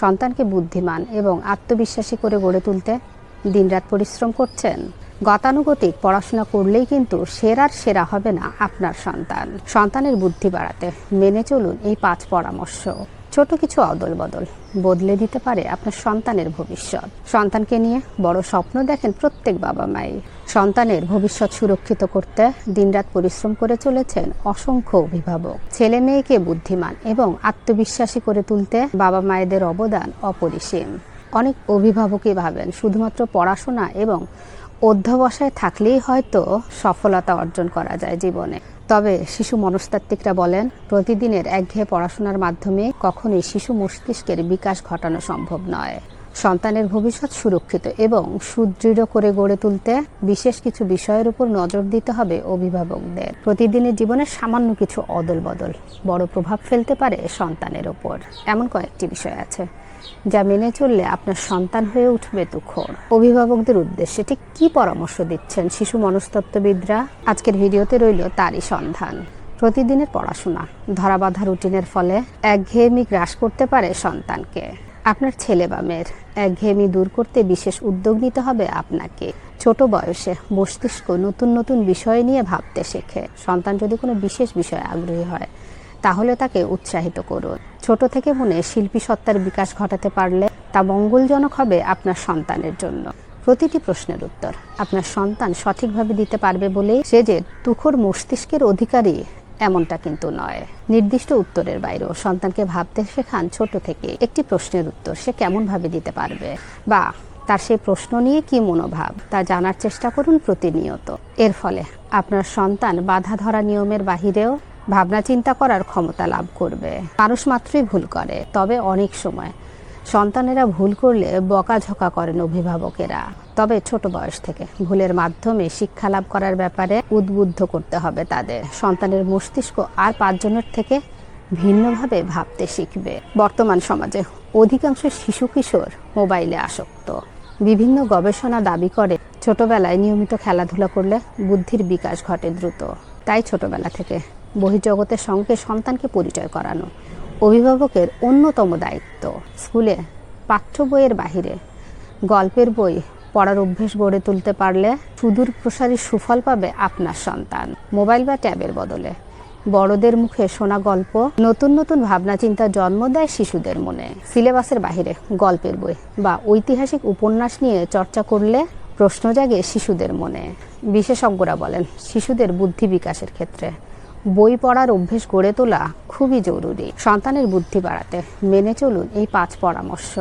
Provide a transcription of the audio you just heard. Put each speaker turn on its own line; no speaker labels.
সন্তানকে বুদ্ধিমান এবং আত্মবিশ্বাসী করে গড়ে তুলতে দিনরাত পরিশ্রম করছেন। গতানুগতিক পড়াশোনা করলেই কিন্তু সেরার সেরা হবে না আপনার সন্তান। সন্তানের বুদ্ধি বাড়াতে মেনে চলুন এই পাঁচ পরামর্শ। ছোট কিছু অদল বদল বদলে দিতে পারে আপনার সন্তানের ভবিষ্যৎ। সন্তানকে নিয়ে বড় স্বপ্ন দেখেন প্রত্যেক বাবা মাই। সন্তানের ভবিষ্যৎ সুরক্ষিত করতে দিনরাত পরিশ্রম করে চলেছেন অসংখ্য অভিভাবক। ছেলে মেয়েকে বুদ্ধিমান এবং আত্মবিশ্বাসী করে তুলতে বাবা মায়েদের অবদান অপরিসীম। অনেক অভিভাবকই ভাবেন শুধুমাত্র পড়াশোনা এবং অধ্যবসায় থাকলেই হয়তো সফলতা অর্জন করা যায় জীবনে। তবে শিশু মনস্তাত্ত্বিকরা বলেন, প্রতিদিনের একঘেয়ে পড়াশোনার মাধ্যমে কখনোই শিশু মস্তিষ্কের বিকাশ ঘটানো সম্ভব নয়। সন্তানের ভবিষ্যৎ সুরক্ষিত এবং সুদৃঢ় করে গড়ে তুলতে বিশেষ কিছু বিষয়ের উপর নজর দিতে হবে অভিভাবকদের। প্রতিদিনের জীবনে সামান্য কিছু অদল বদল বড় প্রভাব ফেলতে পারে সন্তানের ওপর। এমন কয়েকটি বিষয় আছে যা মেনে চললে আপনার সন্তান হয়ে উঠবে তুখর অভিভাবকদের উদ্দেশ্যে ঠিক কি পরামর্শ দিচ্ছেন শিশু মনস্তত্ত্ববিদরা? আজকের ভিডিওতে রইল তারই সন্ধান। প্রতিদিনের পড়াশোনা, ধরাবাধা রুটিনের ফলে একঘেয়েমি গ্রাস করতে পারে সন্তানকে। আপনার ছেলে বা মেয়ের একঘেয়েমি দূর করতে বিশেষ উদ্যোগ নিতে হবে আপনাকে। ছোট বয়সে মস্তিষ্ক নতুন নতুন বিষয় নিয়ে ভাবতে শেখে। সন্তান যদি কোনো বিশেষ বিষয়ে আগ্রহী হয়, তাহলে তাকে উৎসাহিত করুন। ছোট থেকে মনে শিল্পী সত্তার বিকাশ ঘটাতে পারলে তা মঙ্গলজনক হবে আপনার সন্তানের জন্য। প্রতিটি প্রশ্নের উত্তর আপনার সন্তান সঠিকভাবে দিতে পারবে বলেই সে যে তুখর মস্তিষ্কের অধিকারী এমনটা কিন্তু নয়। নির্দিষ্ট উত্তরের বাইরেও সন্তানকে ভাবতে শেখান ছোট থেকে। একটি প্রশ্নের উত্তর সে কেমন ভাবে দিতে পারবে? বা তার সেই প্রশ্ন নিয়ে কি মনোভাব? তা জানার চেষ্টা করুন প্রতিনিয়ত। এর ফলে আপনার সন্তান বাধা ধরা নিয়মের বাহিরেও ভাবনা চিন্তা করার ক্ষমতা লাভ করবে। মানুষ মাত্রই ভুল করে। তবে অনেক সময় সন্তানেরা ভুল করলে বকাঝকা করেন অভিভাবকেরা। তবে ছোট বয়স থেকে ভুলের মাধ্যমে শিক্ষা লাভ করার ব্যাপারে উদ্বুদ্ধ করতে হবে তাদের। সন্তানের মস্তিষ্ক আর পাঁচজনের থেকে ভিন্নভাবে ভাবতে শিখবে। বর্তমান সমাজে অধিকাংশ শিশু কিশোর মোবাইলে আসক্ত। বিভিন্ন গবেষণা দাবি করে, ছোটবেলায় নিয়মিত খেলাধুলা করলে বুদ্ধির বিকাশ ঘটে দ্রুত। তাই ছোটবেলা থেকে বহির্জগতের সঙ্গে সন্তানকে পরিচয় করানো অভিভাবকের অন্যতম দায়িত্ব। স্কুলে পাঠ্য বইয়ের বাহিরে গল্পের বই পড়ার অভ্যেস গড়ে তুলতে পারলে সুদূর প্রসারী সুফল পাবে আপনার সন্তান। মোবাইল বা ট্যাবের বদলে। বড়দের মুখে শোনা গল্প, নতুন নতুন ভাবনা চিন্তা জন্ম দেয় শিশুদের মনে। সিলেবাসের বাহিরে গল্পের বই বা ঐতিহাসিক উপন্যাস নিয়ে চর্চা করলে প্রশ্ন জাগে শিশুদের মনে। বিশেষজ্ঞরা বলেন, শিশুদের বুদ্ধি বিকাশের ক্ষেত্রে বই পড়ার অভ্যেস গড়ে তোলা খুবই জরুরি। সন্তানের বুদ্ধি বাড়াতে মেনে চলুন এই পাঁচ পরামর্শ।